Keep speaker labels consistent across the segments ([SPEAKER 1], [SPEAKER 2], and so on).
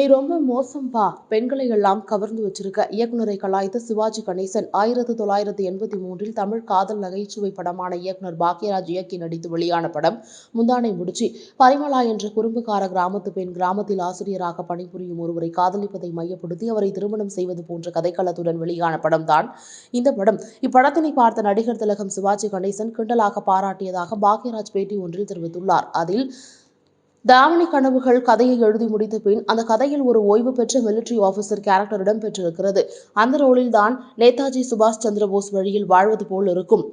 [SPEAKER 1] நீ ரொம்ப மோசம் பா. பெண்களை எல்லாம் கவர்ந்து வச்சிருக்க. இயக்குனரை கலாய்த்த சிவாஜி கணேசன் ஆயிரத்து தொள்ளாயிரத்து எண்பத்தி மூன்றில் தமிழ் காதல் நகைச்சுவை படமான இயக்குனர் பாக்யராஜ் இயக்கி நடித்து வெளியான படம் முந்தானை முடிச்சு. பரிமளா என்ற குறும்புக்கார கிராமத்து பெண் கிராமத்தில் ஆசிரியராக பணிபுரியும் ஒருவரை காதலிப்பதை மையப்படுத்தி அவரை திருமணம் செய்வது போன்ற கதைக்களத்துடன் வெளியான படம் தான் இந்த படம். இப்படத்தினை பார்த்த நடிகர் திலகம் சிவாஜி கணேசன் கிண்டலாக பாராட்டியதாக பாக்யராஜ் பேட்டி ஒன்றில் தெரிவித்துள்ளார். அதில் தாவணி கனவுகள் கதையை எழுதி முடித்த பின் அந்த கதையில் ஒரு ஓய்வு பெற்ற மிலிட்டரி ஆபீசர் கேரக்டர் இடம்பெற்றிருக்கிறது அந்த ரோலில் தான் நேதாஜி சுபாஷ் சந்திரபோஸ் வழியில் வாழ்வது போல் இருக்கும்.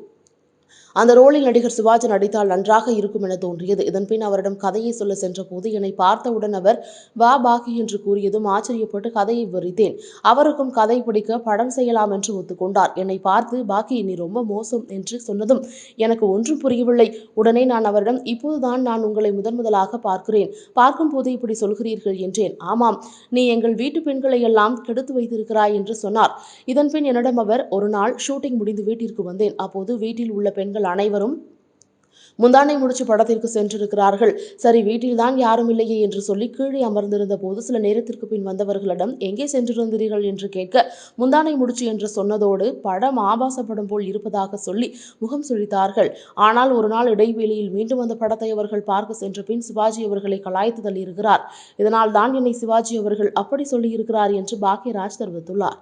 [SPEAKER 1] அந்த ரோலில் நடிகர் சிவாஜி நடித்தால் நன்றாக இருக்கும் என தோன்றியது. இதன்பின் அவரிடம் கதையை சொல்ல சென்றபோது என்னை பார்த்தவுடன் அவர் வா பாக்கி என்று கூறியதும் ஆச்சரியப்பட்டு கதையை விவரித்தேன் அவருக்கும் கதை பிடிக்க படம் செய்யலாம் என்று ஒத்துக்கொண்டார். என்னை பார்த்து பாக்கி நீ ரொம்ப மோசம் என்று சொன்னதும் எனக்கு ஒன்றும் புரியவில்லை. உடனே நான் அவரிடம் இப்போதுதான் நான் உங்களை முதன் முதலாக பார்க்கிறேன். பார்க்கும்போது இப்படி சொல்கிறீர்கள் என்றேன். ஆமாம் நீ எங்கள் வீட்டு பெண்களை எல்லாம் கெடுத்து வைத்திருக்கிறாய் என்று சொன்னார். இதன்பின் என்னிடம் அவர் ஒரு நாள் ஷூட்டிங் முடிந்து வீட்டிற்கு வந்தேன். அப்போது வீட்டில் உள்ள பெண்கள் அனைவரும் முந்தானை முடிச்சு படத்திற்கு சென்றிருக்கிறார்கள். சரி வீட்டில்தான் யாரும் இல்லையே என்று சொல்லி கீழே அமர்ந்திருந்த போது சில நேரத்திற்கு பின் வந்தவர்களிடம் எங்கே சென்றிருந்தீர்கள்? என்று கேட்க முந்தானை முடிச்சு என்று சொன்னதோடு படம் ஆபாச படம் போல் இருப்பதாக சொல்லி முகம் சுழித்தார்கள். ஆனால் ஒரு நாள் இடைவெளியில் மீண்டும் அந்த படத்தை அவர்கள் பார்க்க சென்ற பின் சிவாஜி அவர்களை கலாய்த்து தள்ளியிருக்கிறார். இதனால் தான் என்னை சிவாஜி அவர்கள் அப்படி சொல்லியிருக்கிறார் என்று பாக்யராஜ் தெரிவித்துள்ளார்.